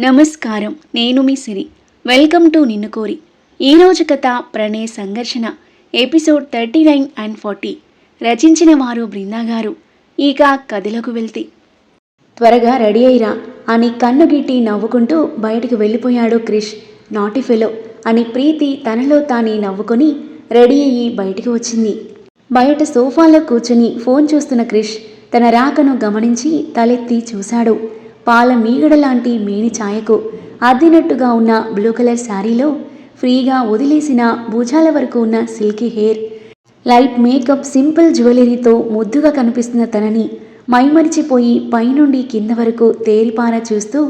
నమస్కారం. నేను మీ సిరి. Welcome to నిన్ను కోరి. ఈరోజు కథ ప్రణయ్ సంఘర్షణ. Episode thirty nine and forty. రచించిన వారు బృందా గారు. ఇక కథలోకి వెళ్తే. త్వరగా రెడీ అయ్యిరా అని కన్ను గిట్టి నవ్వుకుంటూ బయటకు వెళ్ళిపోయాడు క్రిష్. నాటి ఫెలో అని ప్రీతి తనలో తానే నవ్వుకొని రెడీ అయ్యి బయటికి వచ్చింది. బయట సోఫాలో కూర్చుని ఫోన్ చూస్తున్న క్రిష్ తన రాకను గమనించి తలెత్తి చూశాడు. పాల మీగడ లాంటి మేని ఛాయకు అద్దినట్టుగా ఉన్న బ్లూ కలర్ శారీలో ఫ్రీగా వదిలేసిన భుజాల వరకు ఉన్న silky hair light makeup simple జ్యువెలరీతో ముద్దుగా కనిపిస్తున్న తనని మైమరిచిపోయి పైనుండి కింద వరకు తేరిపార చూస్తూ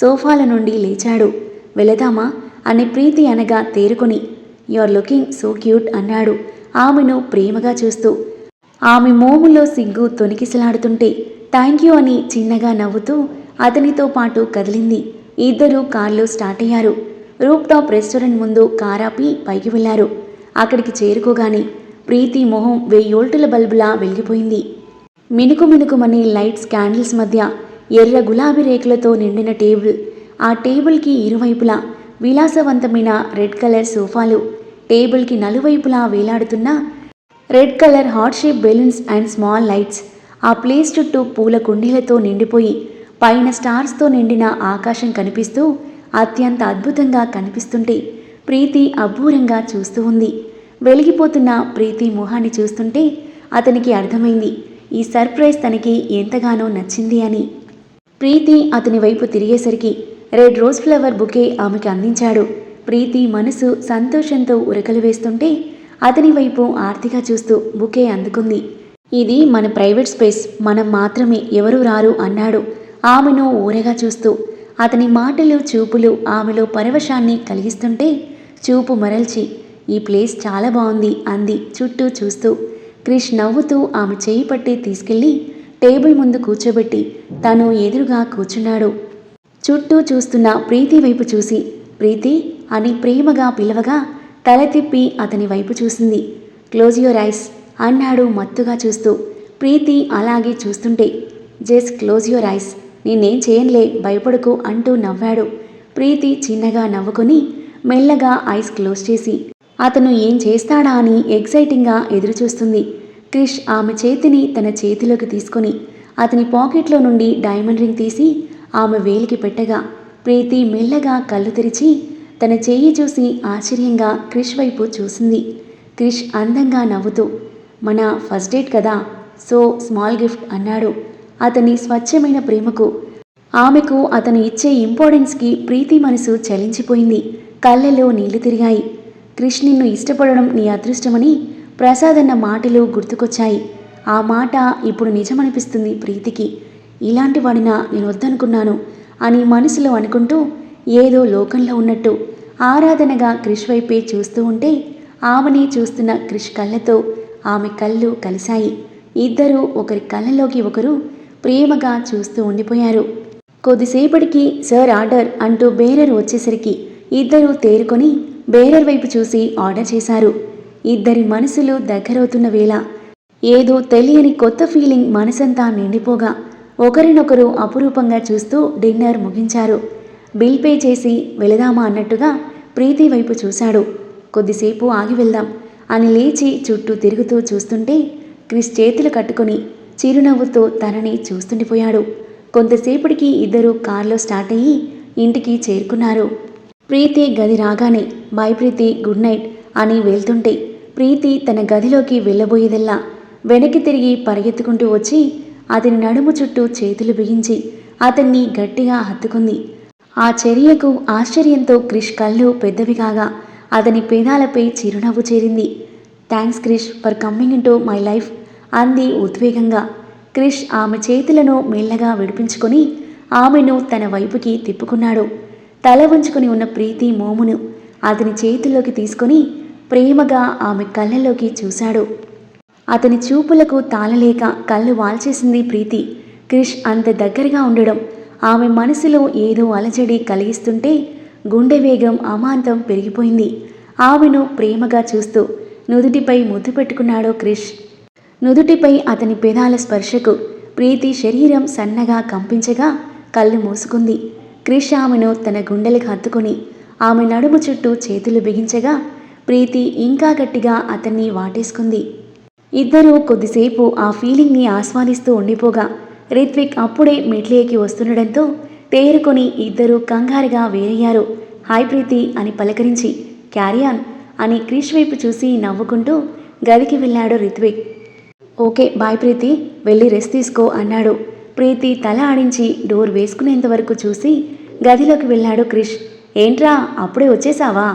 సోఫాల నుండి లేచాడు. వెళదామా? అని ప్రీతి అనగా తేరుకొని యువర్ లుకింగ్ సో క్యూట్ అన్నాడు ఆమెను ప్రేమగా చూస్తూ. ఆమె మోములో సిగ్గు తొనికిసలాడుతుంటే థ్యాంక్ యూ అని చిన్నగా నవ్వుతూ అతనితో పాటు కదిలింది. ఇద్దరు కార్లో స్టార్ట్ అయ్యారు. రూప్ టాప్ రెస్టారెంట్ ముందు కారాపి పైకి వెళ్ళారు అక్కడికి చేరుకోగానే ప్రీతి మొహం వెయ్యోల్టుల బల్బులా వెలిగిపోయింది. మినుకు మినుకుమని లైట్స్ క్యాండిల్స్ మధ్య ఎర్ర గులాబీ రేకులతో నిండిన టేబుల్ ఆ టేబుల్కి ఇరువైపులా విలాసవంతమైన రెడ్ కలర్ సోఫాలు టేబుల్కి నలువైపులా వేలాడుతున్న red colour heart shape balloons and small lights ఆ ప్లేస్ చుట్టూ పూల కుండీలతో నిండిపోయి పైన స్టార్స్తో నిండిన ఆకాశం కనిపిస్తూ అత్యంత అద్భుతంగా కనిపిస్తుంటే ప్రీతి అబ్బూరంగా చూస్తూ ఉంది. వెలిగిపోతున్న ప్రీతి మొహాన్ని చూస్తుంటే అతనికి అర్థమైంది ఈ సర్ప్రైజ్ తనకి ఎంతగానో నచ్చింది అని. ప్రీతి అతని వైపు తిరిగేసరికి రెడ్ రోజ్ ఫ్లవర్ బుకే ఆమెకి అందించాడు. ప్రీతి మనసు సంతోషంతో ఉరకలు వేస్తుంటే అతని వైపు ఆర్తిగా చూస్తూ బుకే అందుకుంది. ఇది మన ప్రైవేట్ స్పేస్ మనం మాత్రమే ఎవరు రారు అన్నాడు. ఆమెను ఊరగా చూస్తూ అతని మాటలు చూపులు ఆమెలో పరవశాన్ని కలిగిస్తుంటే చూపు మరల్చి ఈ ప్లేస్ చాలా బాగుంది అంది చుట్టూ చూస్తూ. క్రిష్ నవ్వుతూ ఆమె చేయి పట్టి తీసుకెళ్ళి టేబుల్ ముందు కూర్చోబెట్టి తను ఎదురుగా కూర్చున్నాడు. చుట్టూ చూస్తున్న ప్రీతి వైపు చూసి ప్రీతి అని ప్రేమగా పిలవగా తల తిప్పి అతని వైపు చూసింది. క్లోజ్ యువర్ ఐస్ అన్నాడు మత్తుగా చూస్తూ. ప్రీతి అలాగే చూస్తుంటే జస్ట్ క్లోజ్ యువర్ ఐస్ నేనేం చేయనులే భయపడకు అంటూ నవ్వాడు. ప్రీతి చిన్నగా నవ్వుకుని మెల్లగా ఐస్ క్లోజ్ చేసి అతను ఏం చేస్తాడా అని ఎగ్జైటింగ్గా ఎదురుచూస్తుంది. క్రిష్ ఆమె చేతిని తన చేతిలోకి తీసుకొని అతని పాకెట్లో నుండి డైమండ్ రింగ్ తీసి ఆమె వేలికి పెట్టగా ప్రీతి మెల్లగా కళ్ళు తెరిచి తన చేయి చూసి ఆశ్చర్యంగా క్రిష్ వైపు చూసింది. క్రిష్ అందంగా నవ్వుతూ మన ఫస్ట్ డేట్ కదా సో స్మాల్ గిఫ్ట్ అన్నాడు. అతని స్వచ్ఛమైన ప్రేమకు ఆమెకు అతను ఇచ్చే ఇంపార్టెన్స్కి ప్రీతి మనసు చలించిపోయింది. కళ్ళలో నీళ్ళు తిరిగాయి. క్రిష్ నిన్ను ఇష్టపడడం నీ అదృష్టమని ప్రసాద్ అన్న మాటలు గుర్తుకొచ్చాయి. ఆ మాట ఇప్పుడు నిజమనిపిస్తుంది ప్రీతికి. ఇలాంటి వాడినా నేను వద్దనుకున్నాను అని మనసులో అనుకుంటూ ఏదో లోకంలో ఉన్నట్టు ఆరాధనగా క్రిష్ వైపే చూస్తూ ఉంటే ఆమెని చూస్తున్న క్రిష్ కళ్ళతో ఆమె కళ్ళు కలిశాయి. ఇద్దరూ ఒకరి కళ్ళలోకి ఒకరు ప్రేమగా చూస్తూ ఉండిపోయారు. కొద్దిసేపటికి సార్ ఆర్డర్ అంటూ బేరర్ వచ్చేసరికి ఇద్దరూ తేరుకొని బేరర్ వైపు చూసి ఆర్డర్ చేశారు. ఇద్దరి మనసులు దగ్గరవుతున్న వేళ ఏదో తెలియని కొత్త ఫీలింగ్ మనసంతా నిండిపోగా ఒకరినొకరు అపురూపంగా చూస్తూ డిన్నర్ ముగించారు. బిల్ పే చేసి వెళదామా అన్నట్టుగా ప్రీతి వైపు చూశాడు. కొద్దిసేపు ఆగి వెళ్దాం అని లేచి చుట్టూ తిరుగుతూ చూస్తుంటే క్రిస్ చేతులు కట్టుకొని చిరునవ్వుతో తనని చూస్తుండిపోయాడు. కొంతసేపటికి ఇద్దరు కారులో స్టార్ట్ అయ్యి ఇంటికి చేరుకున్నారు. ప్రీతి గది రాగానే బై ప్రీతి గుడ్ నైట్ అని వెళ్తుంటే ప్రీతి తన గదిలోకి వెళ్ళబోయేదల్లా. వెనక్కి తిరిగి పరిగెత్తుకుంటూ వచ్చి అతని నడుము చుట్టూ చేతులు బిగించి అతన్ని గట్టిగా హత్తుకుంది. ఆ చర్యకు ఆశ్చర్యంతో క్రిష్ కళ్ళు పెద్దవి కాగా అతని పేదాలపై చిరునవ్వు చేరింది. Thanks Krish for coming in to my life. అంది ఉద్వేగంగా. క్రిష్ ఆమె చేతులను మెల్లగా విడిపించుకొని ఆమెను తన వైపుకి తిప్పుకున్నాడు. తల వంచుకుని ఉన్న ప్రీతి మోమును అతని చేతుల్లోకి తీసుకొని ప్రేమగా ఆమె కళ్ళలోకి చూశాడు. అతని చూపులకు తాళలేక కళ్ళు వాల్చేసింది ప్రీతి. క్రిష్ అంత దగ్గరగా ఉండడం ఆమె మనసులో ఏదో అలజడి కలిగిస్తుంటే గుండె వేగం అమాంతం పెరిగిపోయింది. ఆమెను ప్రేమగా చూస్తూ నుదుటిపై ముద్దు పెట్టుకున్నాడు క్రిష్. నుదుటిపై అతని పెదాల స్పర్శకు ప్రీతి శరీరం సన్నగా కంపించగా కళ్ళు మూసుకుంది. క్రిష్ ఆమెను తన గుండెలకు హత్తుకుని ఆమె నడుము చుట్టూ చేతులు బిగించగా ప్రీతి ఇంకా గట్టిగా అతన్ని వాటేసుకుంది. ఇద్దరూ కొద్దిసేపు ఆ ఫీలింగ్ని ఆస్వాదిస్తూ ఉండిపోగా రిత్విక్ అప్పుడే మెట్లేకి వస్తుండడంతో తేరుకొని ఇద్దరూ కంగారుగా వేరయ్యారు. హాయ్ ప్రీతి అని పలకరించి క్యారియాన్ అని క్రిష్ వైపు చూసి నవ్వుకుంటూ గదికి వెళ్ళాడు రిత్విక్. ఓకే బాయ్ ప్రీతి వెళ్ళి రెస్ట్ తీసుకో అన్నాడు. ప్రీతి తల ఆడించి డోర్ వేసుకునేంత వరకు చూసి గదిలోకి వెళ్ళాడు క్రిష్. ఏంట్రా అప్పుడే వచ్చేసావా?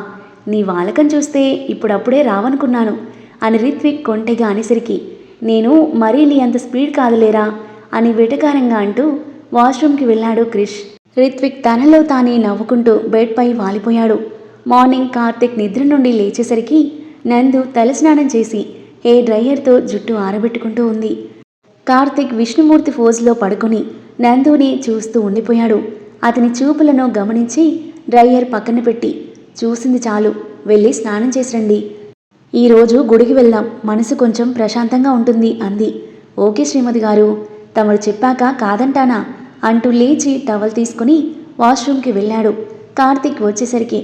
నీ వాలకం చూస్తే ఇప్పుడప్పుడే రావనుకున్నాను అని రిత్విక్ కొంటెగా అనేసరికి. నేను మరీ నీ అంత స్పీడ్ కాదులేరా? అని వెటకారంగా అంటూ వాష్రూమ్కి వెళ్ళాడు క్రిష్. రిత్విక్ తనలో తానే నవ్వుకుంటూ బెడ్పై వాలిపోయాడు. మార్నింగ్ కార్తిక్ నిద్ర నుండి లేచేసరికి నందు తలస్నానం చేసి హెయిర్ డ్రైయర్తో జుట్టు ఆరబెట్టుకుంటూ ఉంది. కార్తిక్ విష్ణుమూర్తి ఫోజులో పడుకొని నందుని చూస్తూ ఉండిపోయాడు. అతని చూపులను గమనించి డ్రైయర్ పక్కన పెట్టి చూసింది చాలు వెళ్ళి స్నానం చేసిరండి. ఈరోజు గుడికి వెళ్దాం మనసు కొంచెం ప్రశాంతంగా ఉంటుంది అంది. ఓకే శ్రీమతి గారు తమరు చెప్పాక కాదంటానా? అంటూ లేచి టవల్ తీసుకుని వాష్రూమ్కి వెళ్ళాడు. కార్తిక్ వచ్చేసరికి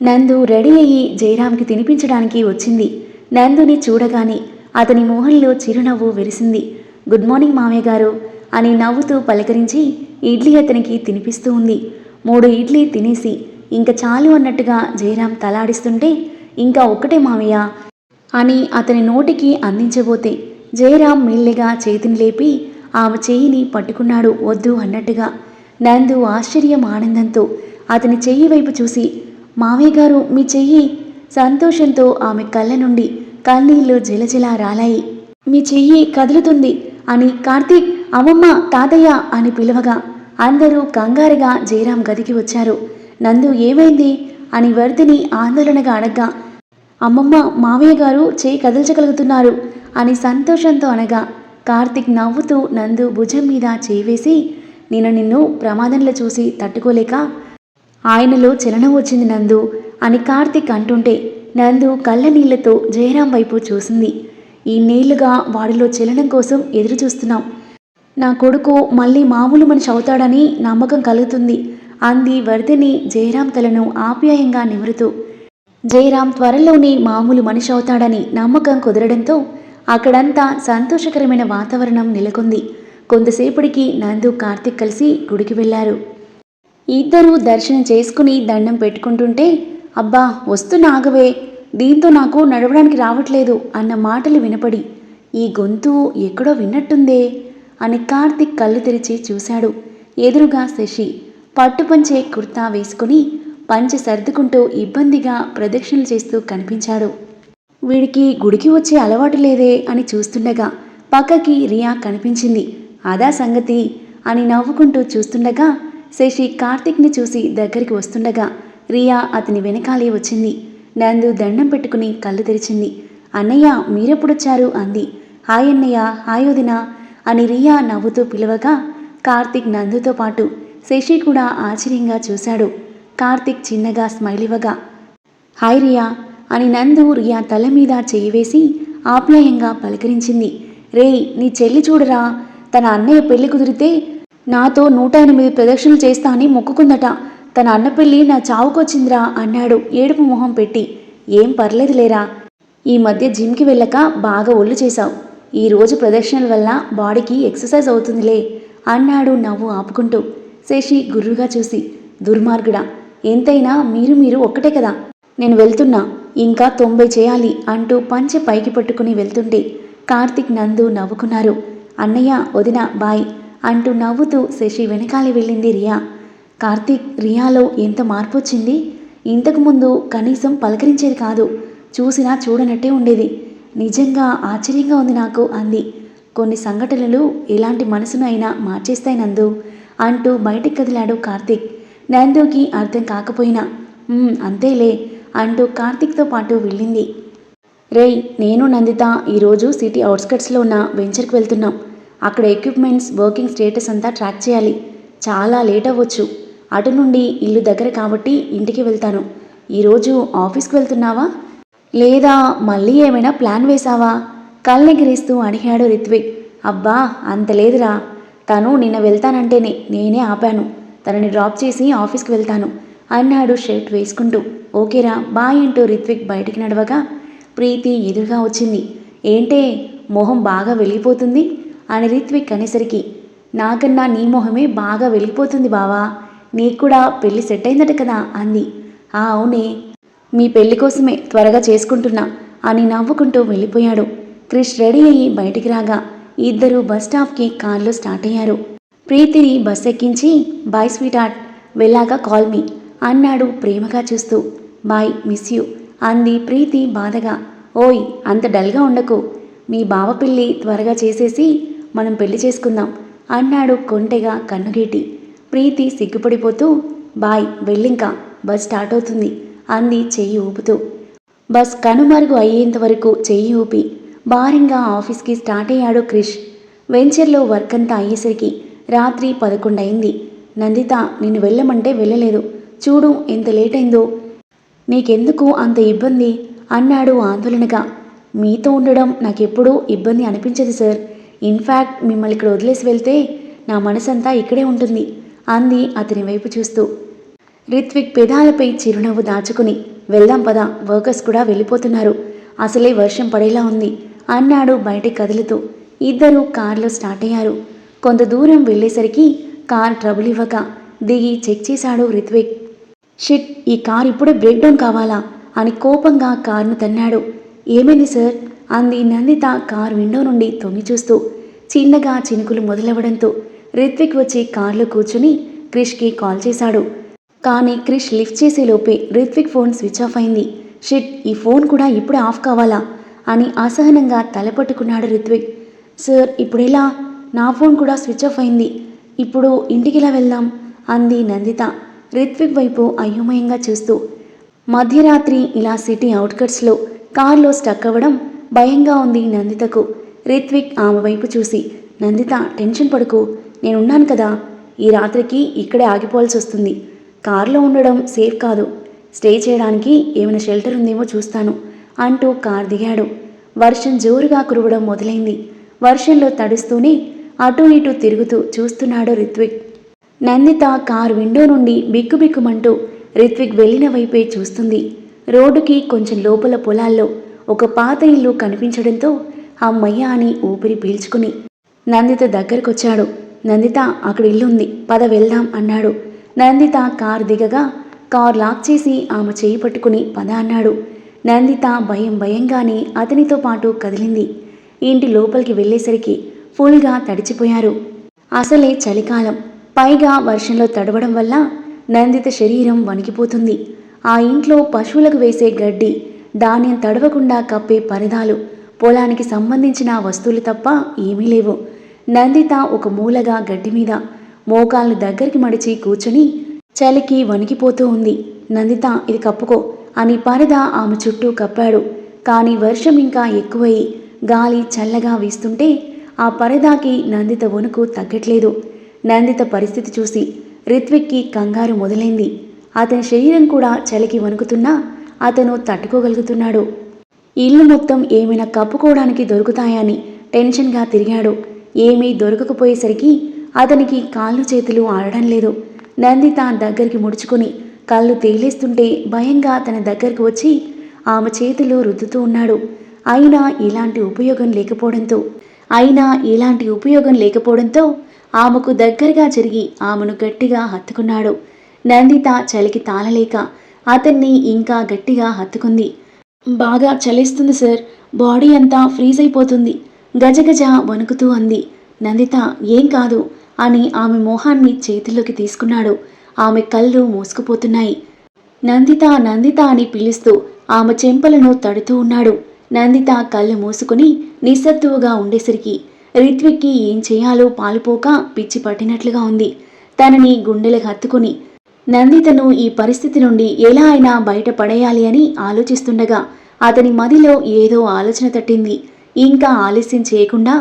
నందు రెడీ అయ్యి జయరామ్కి తినిపించడానికి వచ్చింది. నందుని చూడగానే అతని మొహంలో చిరునవ్వు విరిసింది. గుడ్ మార్నింగ్ మామయ్య గారు అని నవ్వుతూ పలకరించి ఇడ్లీ అతనికి తినిపిస్తూ ఉంది. మూడు ఇడ్లీ తినేసి ఇంక చాలు అన్నట్టుగా జయరాం తలాడిస్తుంటే ఇంకా ఒక్కటే మామయ్య అని అతని నోటికి అందించబోతే జయరాం మెల్లిగా చేతిని లేపి ఆమె చేయిని పట్టుకున్నాడు వద్దు అన్నట్టుగా. నందు ఆశ్చర్యం ఆనందంతో అతని చెయ్యి వైపు చూసి మామయ్య గారు మీ చెయ్యి సంతోషంతో ఆమె కళ్ళ నుండి కన్నీళ్ళు జలజల రాలాయి మీ చెయ్యి కదులుతుంది అని కార్తీక్ అమ్మమ్మ తాతయ్య అని పిలవగా అందరూ కంగారుగా జయరాం గదికి వచ్చారు. నందు ఏమైంది? అని వర్ధిని ఆందోళనగా అడగ్గా అమ్మమ్మ మావయ్య గారు చేయి కదల్చగలుగుతున్నారు అని సంతోషంతో అనగా కార్తిక్ నవ్వుతూ నందు భుజం మీద చేవేసి నేను నిన్ను ప్రమాదంలో చూసి తట్టుకోలేక ఆయనలో చలనం వచ్చింది నందు. అని కార్తిక్ అంటుంటే నందు కళ్ళ నీళ్ళతో జయరాం వైపు చూసింది. ఈ నీళ్ళుగా వాడిలో చలనం కోసం ఎదురు చూస్తున్నాం నా కొడుకు మళ్ళీ మామూలు మనిషి అవుతాడని నమ్మకం కలుగుతుంది అంది వర్ధిని జయరాం తలను ఆప్యాయంగా నిమురుతూ. జయరాం త్వరలోనే మామూలు మనిషి అవుతాడని నమ్మకం కుదరడంతో అక్కడంతా సంతోషకరమైన వాతావరణం నెలకొంది. కొంతసేపటికి నందు కార్తిక్ కలిసి గుడికి వెళ్ళారు ఇద్దరూ దర్శనం చేసుకుని దండం పెట్టుకుంటుంటే అబ్బా వస్తున్న ఆగవే. దీంతో నాకు నడవడానికి రావట్లేదు అన్న మాటలు వినపడి ఈ గొంతు ఎక్కడో విన్నట్టుందే అని కార్తిక్ కళ్ళు తెరిచి చూశాడు. ఎదురుగా శశి పట్టుపంచే కుర్తా వేసుకుని పంచె సర్దుకుంటూ ఇబ్బందిగా ప్రదక్షిణలు చేస్తూ కనిపించాడు. వీడికి గుడికి వచ్చే అలవాటు లేదే అని చూస్తుండగా పక్కకి రియా కనిపించింది. అదా సంగతి అని నవ్వుకుంటూ చూస్తుండగా శశి కార్తిక్ని చూసి దగ్గరికి వస్తుండగా రియా అతని వెనకాలే వచ్చింది. నందు దండం పెట్టుకుని కళ్ళు తెరిచింది. అన్నయ్య మీరెప్పుడొచ్చారు? అంది. హాయ్ అన్నయ్య హాయ్ వదినా అని రియా నవ్వుతూ పిలవగా కార్తిక్ నందుతో పాటు శశి కూడా ఆశ్చర్యంగా చూశాడు. కార్తిక్ చిన్నగా స్మైల్ ఇవ్వగా హాయ్ రియా అని నందు రియా తల మీద చేయి వేసి ఆప్యాయంగా పలకరించింది. రేయ్ నీ చెల్లి చూడరా? తన అన్నయ్య పెళ్ళి కుదిరితే నాతో నూట ఎనిమిది ప్రదక్షిణలు చేస్తా అని మొక్కుకుందట. తన అన్న పెళ్ళి నా చావుకొచ్చిందిరా అన్నాడు ఏడుపు మొహం పెట్టి. ఏం పర్లేదు లేరా ఈ మధ్య జిమ్కి వెళ్ళక బాగా ఒళ్ళు చేశావు. ఈ రోజు ప్రదక్షిణల వల్ల బాడీకి ఎక్సర్సైజ్ అవుతుందిలే అన్నాడు నవ్వు ఆపుకుంటూ. శశి గుర్రుగా చూసి దుర్మార్గుడా ఎంతైనా మీరు మీరు ఒక్కటే కదా. నేను వెళ్తున్నా ఇంకా తొంభై చేయాలి అంటూ పంచె పైకి పట్టుకుని వెళ్తుంటే కార్తిక్ నందు నవ్వుకున్నారు. అన్నయ్య వదిన బాయ్ అంటూ నవ్వుతూ శశి వెనకాలి వెళ్ళింది రియా. కార్తీక్ రియాలో ఎంత మార్పు వచ్చింది ఇంతకుముందు కనీసం పలకరించేది కాదు. చూసినా చూడనట్టే ఉండేది. నిజంగా ఆశ్చర్యంగా ఉంది నాకు అంది. కొన్ని సంఘటనలు ఎలాంటి మనసును అయినా మార్చేస్తాయి నందు అంటూ బయటికి కదిలాడు కార్తీక్. నందుకి అర్థం కాకపోయినా అంతేలే అంటూ కార్తీక్తో పాటు వెళ్ళింది. రేయ్ నేను నందిత ఈరోజు సిటీ అవుట్స్కట్స్లో ఉన్న వెంచర్కి వెళ్తున్నాం. అక్కడ ఎక్విప్మెంట్స్ వర్కింగ్ స్టేటస్ అంతా ట్రాక్ చేయాలి. చాలా లేట్ అవ్వచ్చు. అటు నుండి ఇల్లు దగ్గర కాబట్టి ఇంటికి వెళ్తాను. ఈరోజు ఆఫీస్కి వెళ్తున్నావా? లేదా మళ్ళీ ఏమైనా ప్లాన్ వేశావా? కళ్ళెగిరిస్తూ అడిగాడు రిత్విక్ అబ్బా అంత లేదురా. తను నిన్న వెళ్తానంటేనే నేనే ఆపాను. తనని డ్రాప్ చేసి ఆఫీస్కి వెళ్తాను అన్నాడు షర్ట్ వేసుకుంటూ. ఓకేరా బాయ్ అంటూ రిత్విక్ బయటికి నడవగా ప్రీతి ఎదురుగా వచ్చింది. ఏంటే మొహం బాగా వెలిగిపోతుంది? అని రిత్విక్ అనేసరికి నాకన్నా నీ మొహమే బాగా వెలిగిపోతుంది బావా. నీకు కూడా పెళ్ళి సెట్ అయిందట కదా అంది. ఆ అవునే. మీ పెళ్ళి కోసమే త్వరగా చేసుకుంటున్నా అని నవ్వుకుంటూ వెళ్ళిపోయాడు. క్రిష్ రెడీ అయ్యి బయటికి రాగా ఇద్దరు బస్ స్టాప్కి కార్లో స్టార్ట్ అయ్యారు. ప్రీతిని బస్ ఎక్కించి బాయ్ స్వీట్ ఆర్ట్ వెళ్ళాక కాల్ మీ అన్నాడు ప్రేమగా చూస్తూ. బాయ్ మిస్ యూ అంది ప్రీతి బాధగా. ఓయ్ అంత డల్గా ఉండకు. మీ బావ పెళ్ళి త్వరగా చేసేసి మనం పెళ్ళి చేసుకుందాం అన్నాడు కొంటెగా కన్నుగేటి. ప్రీతి సిగ్గుపడిపోతూ బాయ్ వెళ్ళింకా బస్ స్టార్ట్ అవుతుంది. అంది చెయ్యి ఊపుతూ. బస్ కనుమరుగు అయ్యేంత వరకు చెయ్యి ఊపి భారంగా ఆఫీస్కి స్టార్ట్ అయ్యాడు క్రిష్. వెంచర్లో వర్క్ అంతా అయ్యేసరికి రాత్రి పదకొండు అయింది నందిత నిన్ను వెళ్ళమంటే వెళ్ళలేదు. చూడు ఎంత లేట్ అయిందో నీకెందుకు అంత ఇబ్బంది? అన్నాడు ఆందోళనగా. మీతో ఉండడం నాకెప్పుడూ ఇబ్బంది అనిపించదు సార్. ఇన్ఫ్యాక్ట్ మిమ్మల్ని ఇక్కడ వదిలేసి వెళ్తే నా మనసంతా ఇక్కడే ఉంటుంది. అంది అతని వైపు చూస్తూ. రిత్విక్ పెదాలపై చిరునవ్వు దాచుకుని వెళ్దాం పద వర్కర్స్ కూడా వెళ్ళిపోతున్నారు. అసలే వర్షం పడేలా ఉంది అన్నాడు బయటికి కదులుతూ. ఇద్దరూ కారులో స్టార్ట్ అయ్యారు. కొంత దూరం వెళ్ళేసరికి కార్ ట్రబుల్ ఇవ్వక దిగి చెక్ చేశాడు రిత్విక్. షిట్ ఈ కార్ ఇప్పుడే బ్రేక్ డౌన్ కావాలా? అని కోపంగా కారును తన్నాడు. ఏమైంది సార్? అంది నందిత కార్ విండో నుండి తొంగి చూస్తూ చిన్నగా చినుకులు మొదలవ్వడంతో. రిత్విక్ వచ్చి కార్లో కూర్చుని క్రిష్కి కాల్ చేశాడు. కానీ క్రిష్ లిఫ్ట్ చేసే లోపే రిత్విక్ ఫోన్ స్విచ్ ఆఫ్ అయింది. షిట్ ఈ ఫోన్ కూడా ఇప్పుడే ఆఫ్ కావాలా? అని అసహనంగా తలపట్టుకున్నాడు రిత్విక్. సార్ ఇప్పుడెలా? నా ఫోన్ కూడా స్విచ్ ఆఫ్ అయింది. ఇప్పుడు ఇంటికిలా వెళ్దాం? అంది నందిత రిత్విక్ వైపు అయోమయంగా చూస్తూ. మధ్యరాత్రి ఇలా సిటీ అవుట్కట్స్లో కార్లో స్టక్ అవ్వడం భయంగా ఉంది నందితకు. రిత్విక్ ఆమె వైపు చూసి నందిత టెన్షన్ పడుకు. నేనున్నాను కదా. ఈ రాత్రికి ఇక్కడే ఆగిపోవాల్సి వస్తుంది. కారులో ఉండడం సేఫ్ కాదు. స్టే చేయడానికి ఏమైనా షెల్టర్ ఉందేమో చూస్తాను అంటూ కార్ దిగాడు. వర్షం జోరుగా కురవడం మొదలైంది. వర్షంలో తడుస్తూనే అటు ఇటు తిరుగుతూ చూస్తున్నాడు రిత్విక్. నందిత కారు విండో నుండి బిక్కుబిక్కుమంటూ రిత్విక్ వెళ్ళిన వైపే చూస్తుంది. రోడ్డుకి కొంచెం లోపల పొలాల్లో ఒక పాత ఇల్లు కనిపించడంతో అమ్మయ్య అని ఊపిరి పీల్చుకుని నందిత దగ్గరకొచ్చాడు. నందిత అక్కడ ఇల్లుంది. పద వెళ్దాం అన్నాడు. నందిత కారు దిగగా కార్ లాక్ చేసి ఆమె చేయి పట్టుకుని పద అన్నాడు. నందిత భయం భయంగానే అతనితో పాటు కదిలింది. ఇంటి లోపలికి వెళ్ళేసరికి ఫుల్గా తడిచిపోయారు. అసలే చలికాలం. పైగా వర్షంలో తడవడం వల్ల నందిత శరీరం వణికిపోతుంది. ఆ ఇంట్లో పశువులకు వేసే గడ్డి ధాన్యం తడవకుండా కప్పే పరిదాలు పొలానికి సంబంధించిన వస్తువులు తప్ప ఏమీ లేవు. నందిత ఒక మూలగా గడ్డి మీద మోకాళ్ళు దగ్గరికి మడిచి కూర్చుని చలికి వణికిపోతూ ఉంది. నందిత ఇది కప్పుకో అని పరద ఆమె చుట్టూ కప్పాడు. కానీ వర్షం ఇంకా ఎక్కువై గాలి చల్లగా వీస్తుంటే ఆ పరదాకి నందిత వణుకు తగ్గట్లేదు. నందిత పరిస్థితి చూసి రిత్విక్కి కంగారు మొదలైంది. అతని శరీరం కూడా చలికి వణుకుతున్నా అతను తట్టుకోగలుగుతున్నాడు. ఇల్లు మొత్తం ఏమైనా కప్పుకోవడానికి దొరుకుతాయని టెన్షన్గా తిరిగాడు. ఏమీ దొరకకపోయేసరికి అతనికి కాళ్ళు చేతులు ఆడడం లేదు. నందిత దగ్గరికి ముడుచుకుని కళ్ళు తేలేస్తుంటే భయంగా తన దగ్గరకు వచ్చి ఆమె చేతులు రుద్దుతూ ఉన్నాడు. అయినా ఇలాంటి ఉపయోగం లేకపోవడంతో అయినా ఇలాంటి ఉపయోగం లేకపోవడంతో ఆమెకు దగ్గరగా జరిగి ఆమెను గట్టిగా హత్తుకున్నాడు. నందిత చలికి తాళలేక అతన్ని ఇంకా గట్టిగా హత్తుకుంది. బాగా చలిస్తుంది సార్. బాడీ అంతా ఫ్రీజ్ అయిపోతుంది. గజగజ వణుకుతూ అంది. నందిత ఏం కాదు అని ఆమె మోహాన్ని చేతిలోకి తీసుకున్నాడు. ఆమె కళ్ళు మూసుకుపోతున్నాయి. నందిత నందిత అని పిలుస్తూ ఆమె చెంపలను తడుతూ ఉన్నాడు. నందిత కళ్ళు మూసుకుని నిస్సత్తువుగా ఉండేసరికి రిత్విక్కి ఏం చేయాలో పాలుపోక పిచ్చి పట్టినట్లుగా ఉంది. తనని గుండెలకు హత్తుకుని నందితను ఈ పరిస్థితి నుండి ఎలా అయినా బయట పడేయాలి అని ఆలోచిస్తుండగా అతని మదిలో ఏదో ఆలోచన తట్టింది. ఇంకా ఆలస్యం చేయకుండా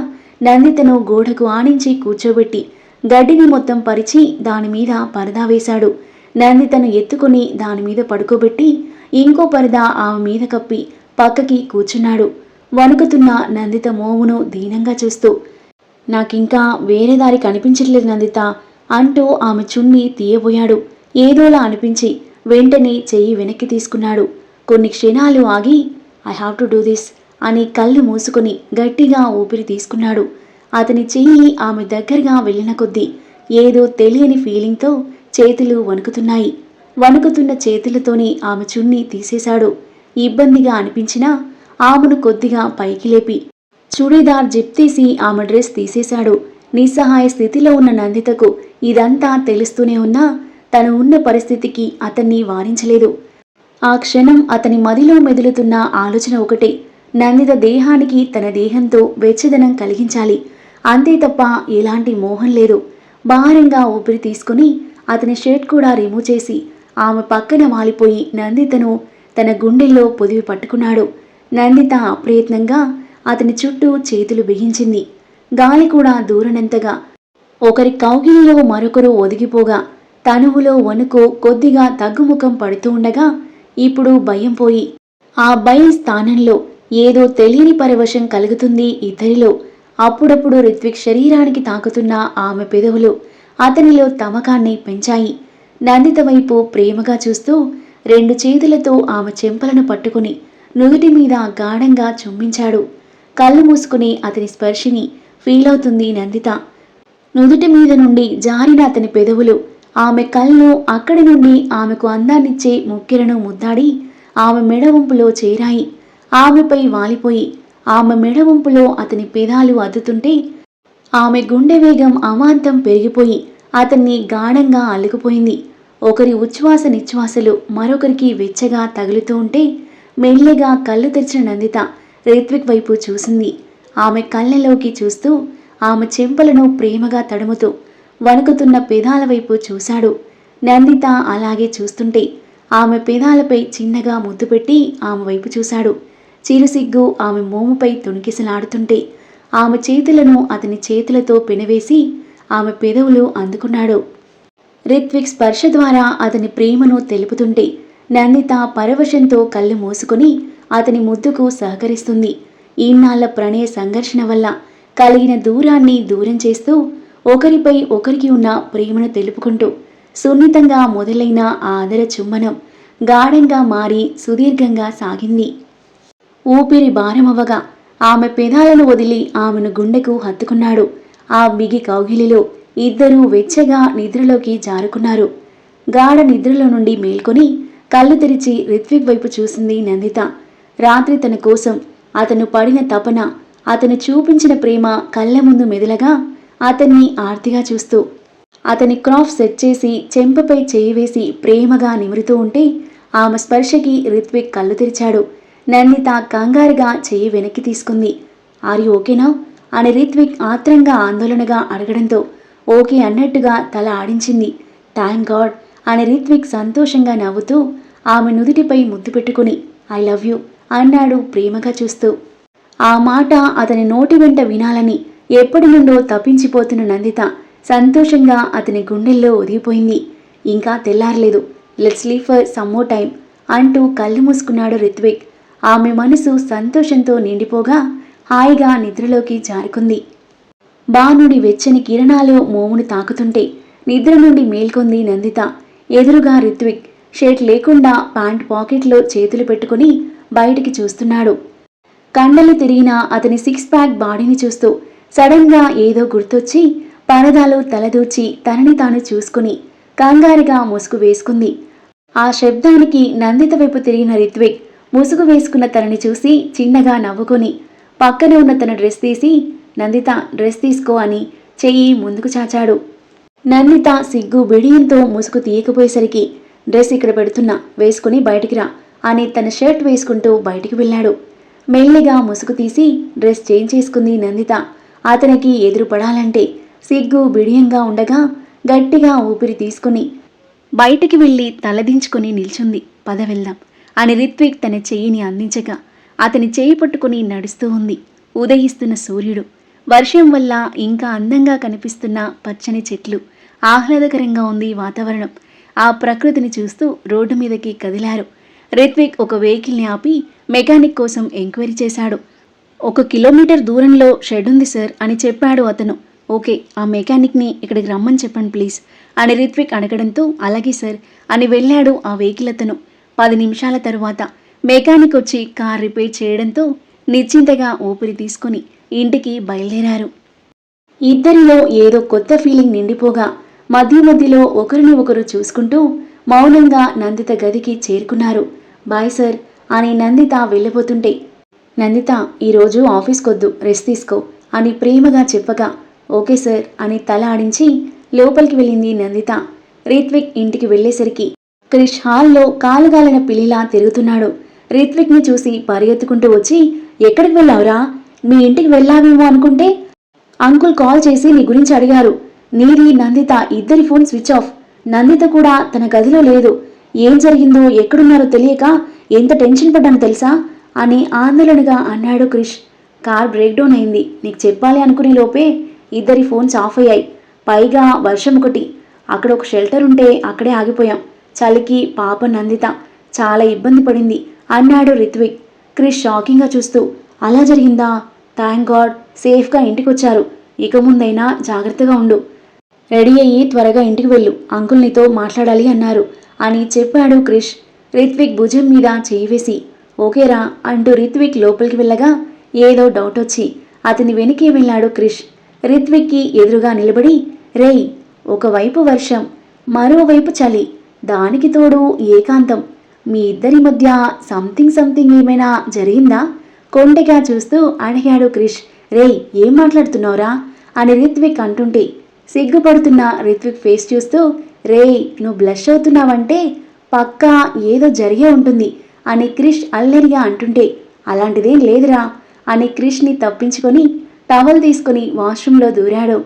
నందితను గోడకు ఆనించి కూర్చోబెట్టి గడ్డిని మొత్తం పరిచి దాని మీద పరదా వేశాడు. నందితను ఎత్తుకుని దాని మీద పడుకోబెట్టి ఇంకో పరదా ఆమె మీద కప్పి పక్కకి కూర్చున్నాడు. వణుకుతున్న నందిత మోమును దీనంగా చూస్తూ నాకింకా వేరే దారి కనిపించట్లేదు నందిత అంటూ ఆమె చున్ని తీయబోయాడు. ఏదోలా అనిపించి వెంటనే చెయ్యి వెనక్కి తీసుకున్నాడు. కొన్ని క్షణాలు ఆగి I have to do this అని కళ్ళు మూసుకుని గట్టిగా ఊపిరి తీసుకున్నాడు. అతని చెయ్యి ఆమె దగ్గరగా వెళ్ళిన కొద్దీ ఏదో తెలియని ఫీలింగ్తో చేతులు వణుకుతున్నాయి. వణుకుతున్న చేతులతోనే ఆమె చున్నీ తీసేశాడు. ఇబ్బందిగా అనిపించినా ఆమెను కొద్దిగా పైకి లేపి చుడీదార్ జిప్తీసి ఆమె డ్రెస్ తీసేశాడు. నిస్సహాయ స్థితిలో ఉన్న నందితకు ఇదంతా తెలుస్తూనే ఉన్నా తను ఉన్న పరిస్థితికి అతన్ని వారించలేదు. ఆ క్షణం అతని మదిలో మెదులుతున్న ఆలోచన ఒకటే. నందిత దేహానికి తన దేహంతో వెచ్చదనం కలిగించాలి. అంతే తప్ప ఎలాంటి మోహం లేదు. భారంగా ఊపిరి తీసుకుని అతని షర్ట్ కూడా రిమూవ్ చేసి ఆమె పక్కన వాలిపోయి నందితను తన గుండెల్లో పొదివి పట్టుకున్నాడు. నందిత అప్రయత్నంగా అతని చుట్టూ చేతులు బిగించింది. గాలి కూడా దూరనంతగా. ఒకరి కౌగిలిలో మరొకరు ఒదిగిపోగా. తనువులో వణుకు కొద్దిగా తగ్గుముఖం పడుతూ ఉండగా ఇప్పుడు భయం పోయి. ఆ భయం స్థానంలో ఏదో తెలియని పరవశం కలుగుతుంది ఇద్దరిలో అప్పుడప్పుడు రిత్విక్ శరీరానికి తాకుతున్న ఆమె పెదవులు అతనిలో తమకాన్ని పెంచాయి. నందిత వైపు ప్రేమగా చూస్తూ రెండు చేతులతో ఆమె చెంపలను పట్టుకుని నుదుటి మీద గాఢంగా చుంబించాడు కళ్ళు మూసుకుని అతని స్పర్శిని ఫీల్ అవుతుంది నందిత. నుదుటి మీద నుండి జారిన అతని పెదవులు ఆమె కళ్ళు అక్కడి నుండి ఆమెకు అందాన్నిచ్చే ముక్కెలను ముద్దాడి ఆమె మెడవంపులో చేరాయి. ఆమెపై వాలిపోయి ఆమె మెడవంపులో అతని పెదాలు అద్దుతుంటే ఆమె గుండె వేగం అమాంతం పెరిగిపోయి అతన్ని గాఢంగా అల్లుకుపోయింది. ఒకరి ఉచ్ఛ్వాస నిశ్వాసలు మరొకరికి వెచ్చగా తగులుతూ ఉంటే మెల్లిగా కళ్ళు తెరిచిన నందిత రిత్విక్ వైపు చూసింది. ఆమె కళ్ళలోకి చూస్తూ ఆమె చెంపలను ప్రేమగా తడుముతూ వణుకుతున్న పెదాల వైపు చూశాడు. నందిత అలాగే చూస్తుంటే ఆమె పెదాలపై చిన్నగా ముద్దు పెట్టి ఆమె వైపు చూశాడు. చిరుసిగ్గు ఆమె మోముపై తుణికిసలాడుతుంటే ఆమె చేతులను అతని చేతులతో పెనవేసి ఆమె పెదవులు అందుకున్నాడు. రిత్విక్ స్పర్శ ద్వారా అతని ప్రేమను తెలుపుతుంటే నందిత పరవశంతో కళ్ళు మూసుకుని అతని ముద్దుకు సహకరిస్తుంది. ఈనాళ్ళ ప్రణయ సంఘర్షణ వల్ల కలిగిన దూరాన్ని దూరం చేస్తూ ఒకరిపై ఒకరికి ఉన్న ప్రేమను తెలుపుకుంటూ సున్నితంగా మొదలైన ఆ ఆదర చుమ్మనం గాఢంగా మారి సుదీర్ఘంగా సాగింది. ఊపిరి భారమవ్వగా ఆమె పెదాలను వదిలి ఆమెను గుండెకు హత్తుకున్నాడు. ఆ బిగి కౌగిలిలో ఇద్దరూ వెచ్చగా నిద్రలోకి జారుకున్నారు. గాఢ నిద్రలో నుండి మేల్కొని కళ్ళు తెరిచి రిత్విక్ వైపు చూసింది నందిత. రాత్రి తన కోసం అతను పడిన తపన అతను చూపించిన ప్రేమ కళ్ళ ముందు మెదలగా అతన్ని ఆర్తిగా చూస్తూ అతని క్రాఫ్ సెట్ చేసి చెంపపై చేయి వేసి ప్రేమగా నిమురుతూ ఉంటే ఆమె స్పర్శకి రిత్విక్ కళ్ళు తెరిచాడు. నందిత కంగారుగా చెయ్యి వెనక్కి తీసుకుంది. ఆర్ యు ఓకేనా? అని రిత్విక్ ఆత్రంగా ఆందోళనగా అడగడంతో ఓకే అన్నట్టుగా తల ఆడించింది. థ్యాంక్ గాడ్ అని రిత్విక్ సంతోషంగా నవ్వుతూ ఆమె నుదుటిపై ముద్దు పెట్టుకుని ఐ లవ్ యూ అన్నాడు ప్రేమగా చూస్తూ. ఆ మాట అతని నోటి వెంట వినాలని ఎప్పటి నుండో తప్పించిపోతున్న నందిత సంతోషంగా అతని గుండెల్లో ఒదిగిపోయింది. ఇంకా తెల్లారలేదు. Let's leave for some more time అంటూ కళ్ళు మూసుకున్నాడు రిత్విక్. ఆమె మనసు సంతోషంతో నిండిపోగా హాయిగా నిద్రలోకి జారుకుంది. బాణుడి వెచ్చని కిరణాలు మోమును తాకుతుంటే నిద్ర నుండి మేల్కొంది నందిత. ఎదురుగా రిత్విక్ షర్ట్ లేకుండా ప్యాంట్ పాకెట్లో చేతులు పెట్టుకుని బయటికి చూస్తున్నాడు. కండలు తిరిగిన అతని సిక్స్ ప్యాక్ బాడీని చూస్తూ సడన్గా ఏదో గుర్తొచ్చి పరదాలు తలదూర్చి తనని తాను చూసుకుని కంగారుగా ముసుగు వేసుకుంది. ఆ శబ్దానికి నందిత వైపు తిరిగిన రిత్విక్ ముసుగు వేసుకున్న తనని చూసి చిన్నగా నవ్వుకొని పక్కనే ఉన్న తన డ్రెస్ తీసి నందిత డ్రెస్ తీసుకో అని చెయ్యి ముందుకు చాచాడు. నందిత సిగ్గు బిడియంతో ముసుగు తీయకపోయేసరికి డ్రెస్ ఇక్కడ పెడుతున్నా వేసుకుని బయటికి రా అని తన షర్ట్ వేసుకుంటూ బయటికి వెళ్ళాడు. మెల్లిగా ముసుగు తీసి డ్రెస్ చేంజ్ చేసుకుంది నందిత. అతనికి ఎదురుపడాలంటే సిగ్గు బిడియంగా ఉండగా గట్టిగా ఊపిరి తీసుకుని బయటికి వెళ్ళి తలదించుకొని నిల్చుంది. పద వెళ్దాం. అని రిత్విక్ తన చెయ్యిని అందించగా అతని చేయి పట్టుకుని నడుస్తూ ఉంది. ఉదయిస్తున్న సూర్యుడు. వర్షం వల్ల ఇంకా అందంగా కనిపిస్తున్న పచ్చని చెట్లు. ఆహ్లాదకరంగా ఉంది వాతావరణం. ఆ ప్రకృతిని చూస్తూ రోడ్డు మీదకి కదిలారు. రిత్విక్ ఒక వెహికల్ని ఆపి మెకానిక్ కోసం ఎంక్వైరీ చేశాడు. ఒక కిలోమీటర్ దూరంలో షెడ్ ఉంది సార్ అని చెప్పాడు అతను. ఓకే ఆ మెకానిక్ని ఇక్కడికి రమ్మని చెప్పండి ప్లీజ్ అని రిత్విక్ అడగడంతో అలాగే సార్ అని వెళ్ళాడు ఆ వెహికల్ అతను. పది నిమిషాల తరువాత మెకానిక్ వచ్చి కార్ రిపేర్ చేయడంతో నిశ్చింతగా ఊపిరి తీసుకుని ఇంటికి బయలుదేరారు. ఇద్దరిలో ఏదో కొత్త ఫీలింగ్ నిండిపోగా మధ్య మధ్యలో ఒకరిని ఒకరు చూసుకుంటూ మౌనంగా నందిత గదికి చేరుకున్నారు. బాయ్ సార్ అని నందిత వెళ్ళబోతుంటే నందిత ఈరోజు ఆఫీస్కొద్దు రెస్ట్ తీసుకో అని ప్రేమగా చెప్పగా ఓకే సార్ అని తల ఆడించి లోపలికి వెళ్ళింది నందిత. రిత్విక్ ఇంటికి వెళ్ళేసరికి క్రిష్ హాల్లో కాలుగాలిన పిల్లిలా తిరుగుతున్నాడు. రిత్విక్ని చూసి పరిగెత్తుకుంటూ వచ్చి ఎక్కడికి వెళ్ళావురా? మీ ఇంటికి వెళ్ళావేమో అనుకుంటే? అంకుల్ కాల్ చేసి నీ గురించి అడిగారు. నీది నందిత ఇద్దరి ఫోన్ స్విచ్ ఆఫ్. నందిత కూడా తన గదిలో లేదు. ఏం జరిగిందో ఎక్కడున్నారో తెలియక ఎంత టెన్షన్ పడ్డాను తెలుసా? అని ఆందోళనగా అన్నాడు క్రిష్. కార్ బ్రేక్ డౌన్ అయింది. నీకు చెప్పాలి అనుకునే లోపే ఇద్దరి ఫోన్స్ ఆఫ్ అయ్యాయి. పైగా వర్షం ఒకటి. అక్కడ ఒక షెల్టర్ ఉంటే అక్కడే ఆగిపోయాం. చలికి పాప నందిత చాలా ఇబ్బంది పడింది అన్నాడు రిత్విక్. క్రిష్ షాకింగ్గా చూస్తూ అలా జరిగిందా? థ్యాంక్ గాడ్ సేఫ్గా ఇంటికి వచ్చారు ఇక ముందైనా జాగ్రత్తగా ఉండు. రెడీ అయ్యి త్వరగా ఇంటికి వెళ్ళు. అంకుల్ నీతో మాట్లాడాలి అన్నారు అని చెప్పాడు క్రిష్. రిత్విక్ భుజం మీద చేయి వేసి ఓకేరా అంటూ రిత్విక్ లోపలికి వెళ్ళగా ఏదో డౌట్ వచ్చి అతని వెనకే వెళ్ళాడు క్రిష్. రిత్విక్కి ఎదురుగా నిలబడి రేయ్ ఒకవైపు వర్షం మరోవైపు చలి. దానికి తోడు ఏకాంతం. మీ ఇద్దరి మధ్య సంథింగ్ సంథింగ్ ఏమైనా జరిగిందా? కొండగా చూస్తూ అడిగాడు క్రిష్ రేయ్ ఏం మాట్లాడుతున్నావురా? అని రిత్విక్ అంటుంటే సిగ్గుపడుతున్న రిత్విక్ ఫేస్ చూస్తూ రేయ్ నువ్వు బ్లష్ అవుతున్నావంటే పక్కా ఏదో జరిగే ఉంటుంది అని క్రిష్ అల్లరిగా అంటుంటే అలాంటిదేం లేదురా అని క్రిష్ని తప్పించుకొని టవల్ తీసుకుని వాష్రూంలో దూరాడు.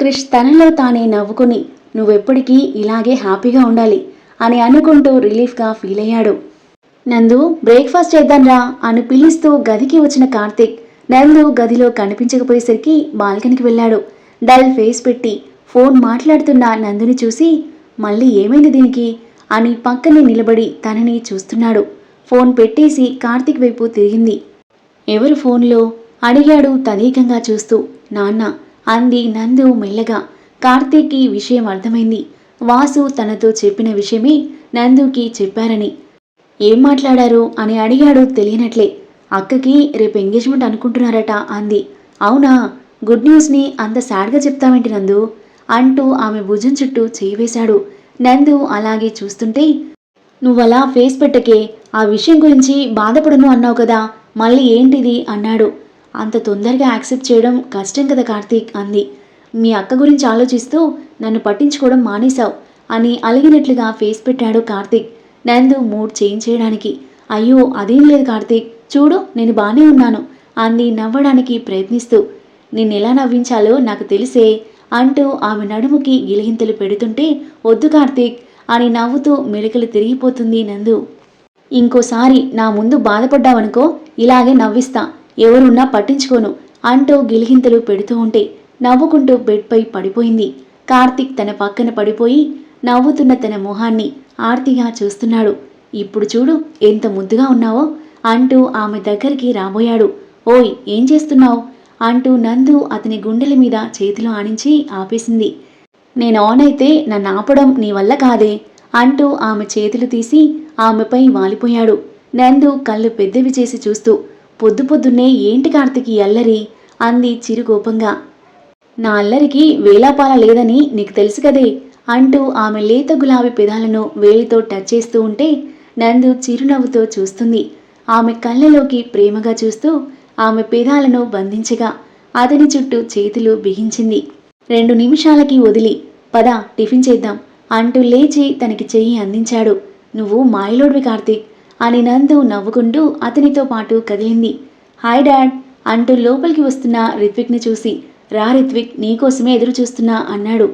క్రిష్ తనలో తానే నవ్వుకుని నువ్వెప్పటికీ ఇలాగే హ్యాపీగా ఉండాలి అని అనుకుంటూ రిలీఫ్గా ఫీల్ అయ్యాడు. నందు బ్రేక్ఫాస్ట్ చేద్దాంరా అని పిలుస్తూ గదికి వచ్చిన కార్తీక్ నందు గదిలో కనిపించకపోయేసరికి బాల్కనీకి వెళ్ళాడు. డల్ ఫేస్ పెట్టి ఫోన్ మాట్లాడుతున్న నందుని చూసి మళ్ళీ ఏమైంది దీనికి? అని పక్కనే నిలబడి తనని చూస్తున్నాడు. ఫోన్ పెట్టేసి కార్తీక్ వైపు తిరిగింది. ఎవరు ఫోన్లో? అడిగాడు తదేకంగా చూస్తూ. నాన్న అంది నందు మెల్లగా. కార్తీక్కి విషయం అర్థమైంది. వాసు తనతో చెప్పిన విషయమే నందుకి చెప్పారని. ఏం మాట్లాడారు అని అడిగాడు తెలియనట్లే. అక్కకి రేపు ఎంగేజ్మెంట్ అనుకుంటున్నారట అంది. అవునా? గుడ్ న్యూస్ని అంత సాడ్గా చెప్తావేంటి నందు? అంటూ ఆమె భుజం చుట్టూ చేయివేశాడు నందు అలాగే చూస్తుంటే నువ్వలా ఫేస్ పెట్టకే ఆ విషయం గురించి బాధపడను అన్నావు కదా మళ్ళీ ఏంటిది? అన్నాడు. అంత తొందరగా యాక్సెప్ట్ చేయడం కష్టం కదా కార్తీక్ అంది. మీ అక్క గురించి ఆలోచిస్తూ నన్ను పట్టించుకోవడం మానేశావు అని అలిగినట్లుగా ఫేస్ పెట్టాడు కార్తీక్. నందు మూడ్ చేంజ్ చేయడానికి. అయ్యో అదేం లేదు కార్తీక్. చూడు నేను బానే ఉన్నాను అంది నవ్వడానికి ప్రయత్నిస్తూ. నిన్నెలా నవ్వించాలో నాకు తెలిసే అంటూ ఆమె నడుముకి గిలిగింతలు పెడుతుంటే వద్దు కార్తీక్ అని నవ్వుతూ మెలికలు తిరిగిపోతుంది నందు. ఇంకోసారి నా ముందు బాధపడ్డావనుకో ఇలాగే నవ్విస్తా. ఎవరున్నా పట్టించుకోను అంటూ గిలిగింతలు పెడుతూ ఉంటే నవ్వుకుంటూ బెడ్పై పడిపోయింది. కార్తిక్ తన పక్కన పడిపోయి నవ్వుతున్న తన మొహాన్ని ఆర్తిగా చూస్తున్నాడు. ఇప్పుడు చూడు ఎంత ముద్దుగా ఉన్నావో అంటూ ఆమె దగ్గరికి రాబోయాడు. ఓయ్ ఏం చేస్తున్నావు? అంటూ నందు అతని గుండెల మీద చేతిలో ఆనించి ఆపేసింది. నేను ఆన్ అయితే నన్ను ఆపడం నీ వల్ల కాదే అంటూ ఆమె చేతులు తీసి ఆమెపై వాలిపోయాడు. నందు కళ్ళు పెద్దవి చేసి చూస్తూ పొద్దు పొద్దున్నే ఏంటి కార్తికి అల్లరి? అంది చిరుకోపంగా. నా అల్లరికి వేలాపాల లేదని నీకు తెలుసు కదే అంటూ ఆమె లేత గులాబీ పెదాలను వేలితో టచ్ చేస్తూ ఉంటే నందు చిరునవ్వుతో చూస్తుంది. ఆమె కళ్ళలోకి ప్రేమగా చూస్తూ ఆమె పెదాలను బంధించగా అతని చుట్టూ చేతులు బిగించింది. రెండు నిమిషాలకి వదిలి పద టిఫిన్ చేద్దాం అంటూ లేచి తనకి చెయ్యి అందించాడు. నువ్వు మాయలోడివి కార్తీక్ అని నందు నవ్వుకుంటూ అతనితో పాటు కదిలింది. హాయ్ డాడ్ అంటూ లోపలికి వస్తున్న రిత్విక్ని చూసి రా రిత్విక్ నీకోసమే ఎదురు చూస్తున్నా అన్నాడు.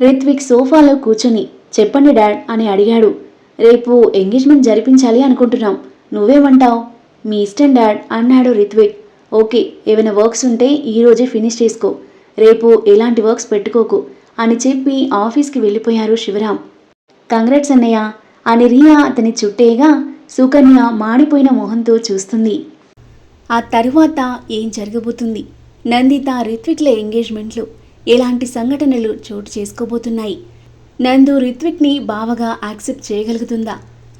రిత్విక్ సోఫాలో కూర్చొని చెప్పండి డాడ్ అని అడిగాడు. రేపు ఎంగేజ్మెంట్ జరిపించాలి అనుకుంటున్నాం. నువ్వేమంటావు? మీ ఇష్టం డాడ్ అన్నాడు రిత్విక్. ఓకే ఏమైనా వర్క్స్ ఉంటే ఈరోజే ఫినిష్ చేసుకో. రేపు ఎలాంటి వర్క్స్ పెట్టుకోకు అని చెప్పి ఆఫీస్కి వెళ్ళిపోయారు శివరాం కంగ్రాట్స్ అన్నయ్య అని రియా అతని చుట్టేగా సుకన్య మాడిపోయిన మొహంతో చూస్తుంది. ఆ తరువాత ఏం జరగబోతుంది? నందిత రిత్విక్ల ఎంగేజ్మెంట్లు ఎలాంటి సంఘటనలు చోటు చేసుకోబోతున్నాయి? నందు రిత్విక్ని బావగా యాక్సెప్ట్ చేయగలుగుతుందా?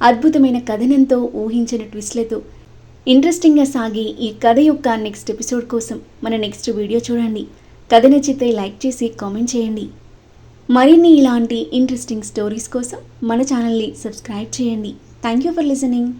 అద్భుతమైన కథనంతో ఊహించిన ట్విస్ట్లతో ఇంట్రెస్టింగ్గా సాగి ఈ కథ యొక్క నెక్స్ట్ ఎపిసోడ్ కోసం మన నెక్స్ట్ వీడియో చూడండి. కథ నచ్చితే లైక్ చేసి కామెంట్ చేయండి. మరిన్ని ఇలాంటి ఇంట్రెస్టింగ్ స్టోరీస్ కోసం మన ఛానల్ని సబ్స్క్రైబ్ చేయండి. Thank you for listening